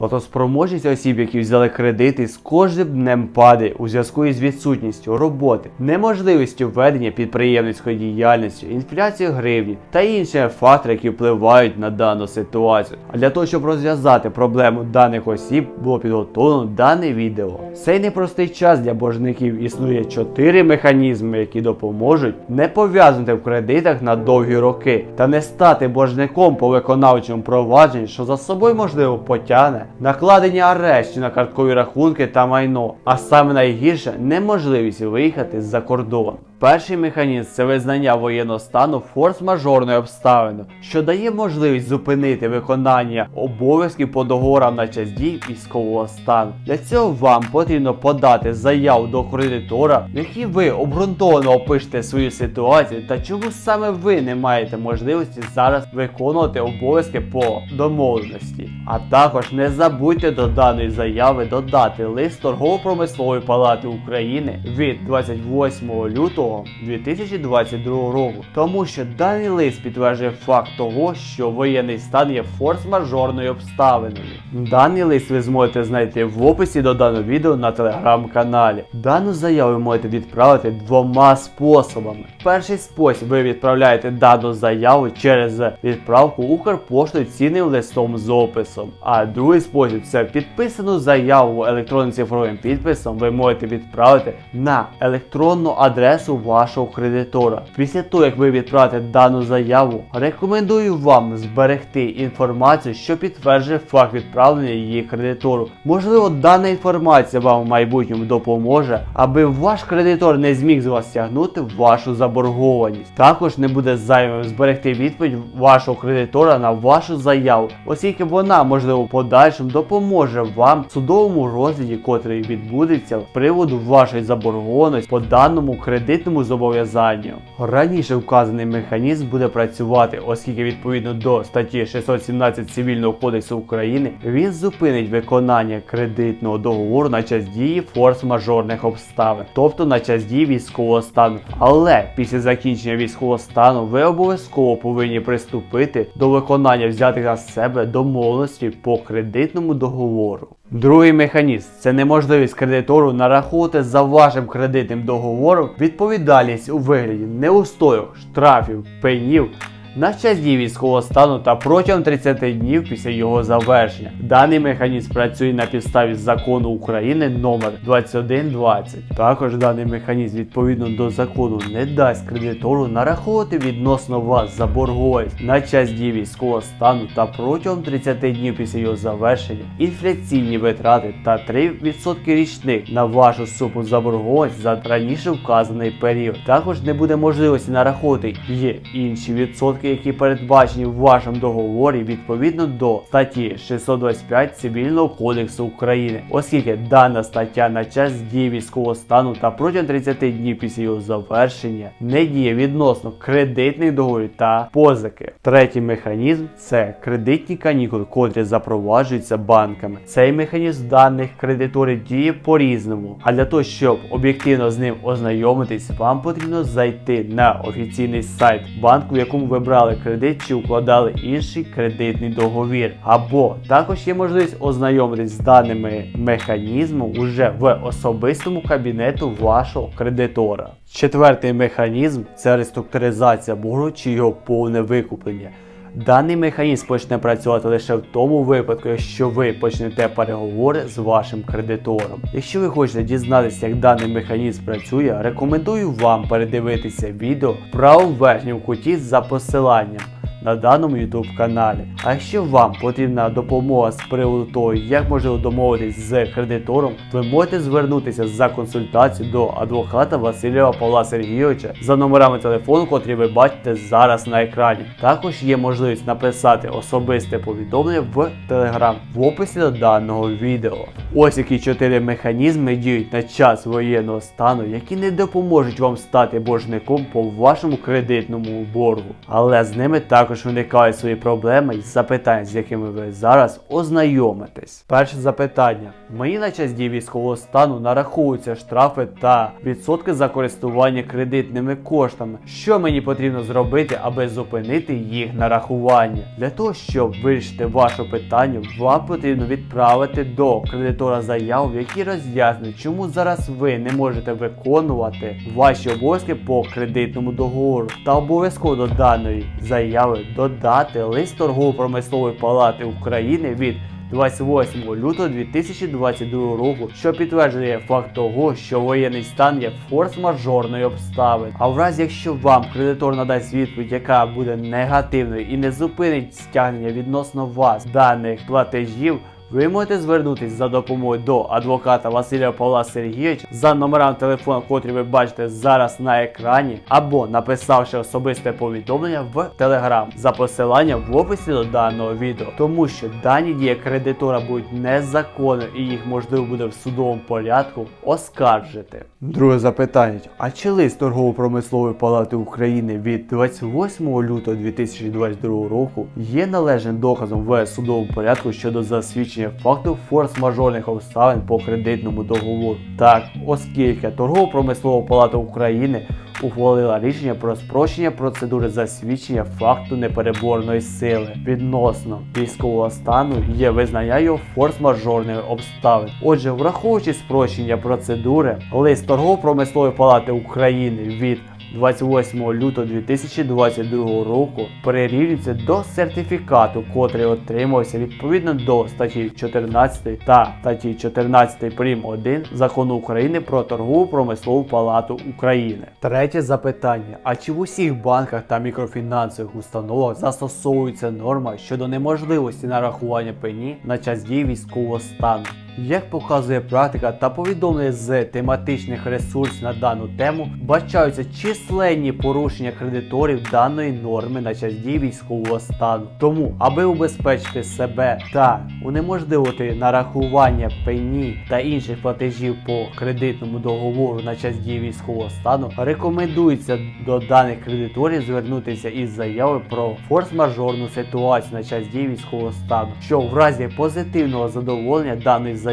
Платоспроможність осіб, які взяли кредити, з кожним днем падає у зв'язку із відсутністю роботи, неможливістю ведення підприємницької діяльності, інфляцією гривні та інші фактори, які впливають на дану ситуацію. А для того, щоб розв'язати проблему даних осіб, було підготовлено дане відео. Цей непростий час для боржників існує чотири механізми, які допоможуть не пов'язати в кредитах на довгі роки та не стати боржником по виконавчому провадженню, що за собою можливо потягне накладення арештів на карткові рахунки та майно, а саме найгірше неможливість виїхати за кордон. Перший механізм це визнання воєнного стану форс-мажорною обставиною, що дає можливість зупинити виконання обов'язків по договорам на час дій військового стану. Для цього вам потрібно подати заяву до кредитора, в якій ви обґрунтовано опишете свою ситуацію та чому саме ви не маєте можливості зараз виконувати обов'язки по домовленості. А також не забудьте до даної заяви додати лист торгово-промислової палати України від 28 лютого 2022 року, тому що даний лист підтверджує факт того, що воєнний стан є форс-мажорною обставиною. Даний лист ви зможете знайти в описі до даного відео на телеграм-каналі. Дану заяву ви можете відправити двома способами. Перший спосіб ви відправляєте дану заяву через відправку Укрпоштою цінним листом з описом. А другий спосіб це підписану заяву електронним цифровим підписом ви можете відправити на електронну адресу вашого кредитора. Після того, як ви відправите дану заяву, рекомендую вам зберегти інформацію, що підтверджує факт відправлення її кредитору. Можливо, дана інформація вам в майбутньому допоможе, аби ваш кредитор не зміг з вас стягнути вашу заборгованість. Також не буде зайвим зберегти відповідь вашого кредитора на вашу заяву, оскільки вона, можливо, подальшому допоможе вам в судовому розгляді, котрий відбудеться з приводу вашої заборгованості по даному кредитному зобов'язанню. Раніше вказаний механізм буде працювати, оскільки відповідно до статті 617 Цивільного кодексу України він зупинить виконання кредитного договору на час дії форс-мажорних обставин, тобто на час дії військового стану. Але після закінчення військового стану ви обов'язково повинні приступити до виконання взятих на себе домовленостей по кредитному договору. Другий механізм це неможливість кредитору нарахувати за вашим кредитним договором відповідальність у вигляді неустою, штрафів, пенів на час дії військового стану та протягом 30 днів після його завершення. Даний механізм працює на підставі закону України номер 2120. Також даний механізм відповідно до закону не дасть кредитору нараховувати відносно вас заборгованість на час дії військового стану та протягом 30 днів після його завершення інфляційні витрати та 3% річних на вашу суму заборгованість за раніше вказаний період. Також не буде можливості нараховувати є інші відсотки, які передбачені в вашому договорі відповідно до статті 625 Цивільного кодексу України, оскільки дана стаття на час дії військового стану та протягом 30 днів після його завершення не діє відносно кредитних договорів та позики. Третій механізм це кредитні канікули, котрі запроваджуються банками. Цей механізм даних кредиторів діє по-різному. А для того, щоб об'єктивно з ним ознайомитись, вам потрібно зайти на офіційний сайт банку, в якому ви брали кредит чи укладали інший кредитний договір. Або також є можливість ознайомитись з даними механізмом уже в особистому кабінету вашого кредитора. Четвертий механізм це реструктуризація боргу чи його повне викуплення. Даний механізм почне працювати лише в тому випадку, якщо ви почнете переговори з вашим кредитором. Якщо ви хочете дізнатися, як даний механізм працює, рекомендую вам передивитися відео в правому верхньому куті за посиланням на даному YouTube каналі. А якщо вам потрібна допомога з приводу того, як можливо домовитись з кредитором, ви можете звернутися за консультацією до адвоката Васильєва Павла Сергійовича за номерами телефону, котрі ви бачите зараз на екрані. Також є можливість написати особисте повідомлення в Telegram в описі до даного відео. Ось які чотири механізми діють на час воєнного стану, які не допоможуть вам стати боржником по вашому кредитному боргу. Але з ними також виникають свої проблеми і запитання, з якими ви зараз ознайомитесь. Перше запитання: мені на час дії військового стану нараховуються штрафи та відсотки за користування кредитними коштами. Що мені потрібно зробити, аби зупинити їх нарахування? Для того, щоб вирішити ваше питання, вам потрібно відправити до кредитора заяву, в якій роз'яснить, чому зараз ви не можете виконувати ваші обов'язки по кредитному договору. Та обов'язково до даної заяви додати лист торгово-промислової палати України від 28 лютого 2022 року, що підтверджує факт того, що воєнний стан є форс-мажорною обставин. А в разі, якщо вам кредитор надасть відповідь, яка буде негативною і не зупинить стягнення відносно вас даних платежів. Ви можете звернутися за допомогою до адвоката Василя Павла Сергійовича за номерами телефону, котрі ви бачите зараз на екрані, або написавши особисте повідомлення в Telegram. За посиланням в описі до даного відео, тому що дані дії кредитора будуть незаконними і їх можливо буде в судовому порядку оскаржити. Друге запитання: а чи лист торгово-промислової палати України від 28 лютого 2022 року є належним доказом в судовому порядку щодо засвідчення факту форс-мажорних обставин по кредитному договору? Так, оскільки торгово-промислова палата України ухвалила рішення про спрощення процедури засвідчення факту непереборної сили відносно військового стану є визнання його форс-мажорних обставин. Отже, враховуючи спрощення процедури, лист торгово-промислової палати України від 28 лютого 2022 року прирівнюється до сертифікату, котрий отримався відповідно до статті 14 та статті 14 прим. 1 закону України про торгову промислову палату України. Третє запитання: а чи в усіх банках та мікрофінансових установах застосовується норма щодо неможливості нарахування пені на час дії військового стану? Як показує практика та повідомлення з тематичних ресурсів на дану тему, бачаються численні порушення кредиторів даної норми на час дії військового стану. Тому, аби убезпечити себе та унеможливити нарахування пені та інших платежів по кредитному договору на час дії військового стану, рекомендується до даних кредиторів звернутися із заявою про форс-мажорну ситуацію на час дії військового стану, що в разі позитивного задоволення даної заяви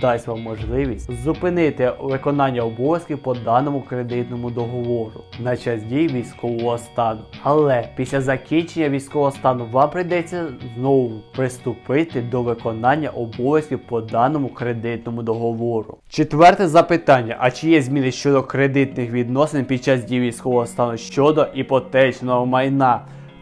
дасть вам можливість зупинити виконання обов'язків по даному кредитному договору на час дії військового стану. Але після закінчення військового стану вам прийдеться знову приступити до виконання обов'язків по даному кредитному договору. Четверте запитання: а чи є зміни щодо кредитних відносин під час дії військового стану щодо іпотечного майна?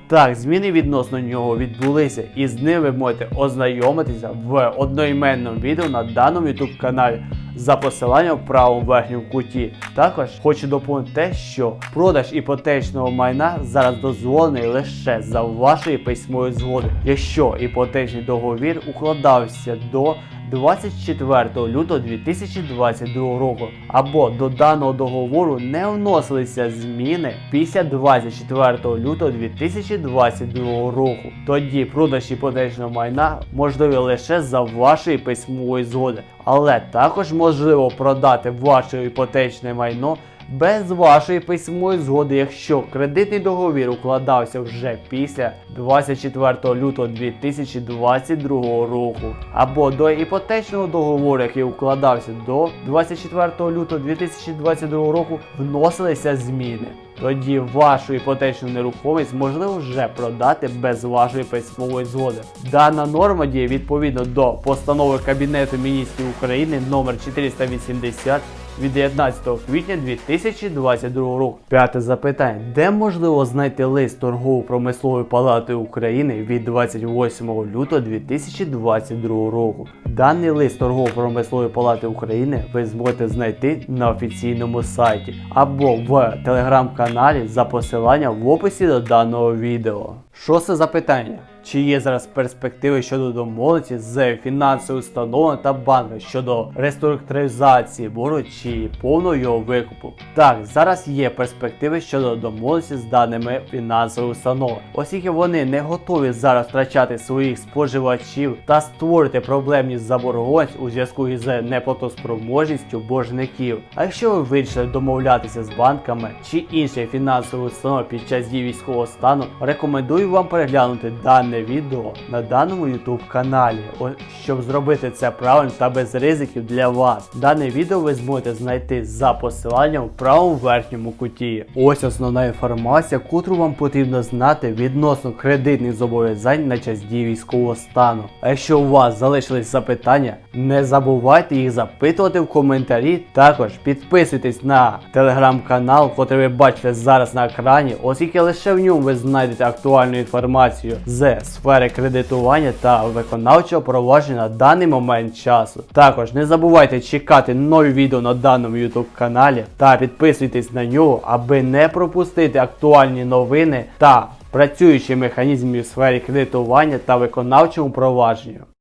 Так, зміни відносно нього відбулися, і з ним ви можете ознайомитися в одноіменному відео на даному YouTube каналі за посиланням в правому верхньому куті. Також хочу доповнити те, що продаж іпотечного майна зараз дозволений лише за вашої письмової згоди, якщо іпотечний договір укладався до 24 лютого 2022 року, або до даного договору не вносилися зміни після 24 лютого 2022 року. Тоді продаж іпотечного майна можливі лише за вашої письмової згоди, але також можливо продати ваше іпотечне майно без вашої письмової згоди, якщо кредитний договір укладався вже після 24 лютого 2022 року, або до іпотечного договору, який укладався до 24 лютого 2022 року, вносилися зміни. Тоді вашу іпотечну нерухомість можливо вже продати без вашої письмової згоди. Дана норма діє відповідно до постанови Кабінету міністрів України номер 480 від 19 квітня 2022 року. П'яте запитання: де можливо знайти лист торгово-промислової палати України від 28 лютого 2022 року? Даний лист торгово-промислової палати України ви зможете знайти на офіційному сайті або в телеграм-каналі за посиланням в описі до даного відео. Шосте запитання. чи є зараз перспективи щодо домовленості з фінансовою установою та банком щодо реструктуризації боргу чи повного його викупу. Так, зараз є перспективи щодо домовленості з даними фінансової установи, оскільки вони не готові зараз втрачати своїх споживачів та створити проблемні заборгованість у зв'язку із неплатоспроможністю боржників. А якщо ви вирішили домовлятися з банками чи іншою фінансовою установою під час дії військового стану, рекомендую вам переглянути дане відео на даному YouTube каналі, щоб зробити це правильно та без ризиків для вас. Дане відео ви зможете знайти за посиланням в правому верхньому куті. Ось основна інформація, котру вам потрібно знати відносно кредитних зобов'язань на час дії військового стану. А якщо у вас залишились запитання, не забувайте їх запитувати в коментарі. Також підписуйтесь на телеграм-канал, котрий ви бачите зараз на екрані, оскільки лише в ньому ви знайдете актуальну інформацію з сфери кредитування та виконавчого провадження на даний момент часу. Також не забувайте чекати нові відео на даному YouTube каналі та підписуйтесь на нього, аби не пропустити актуальні новини та працюючі механізми у сфері кредитування та виконавчому провадженню.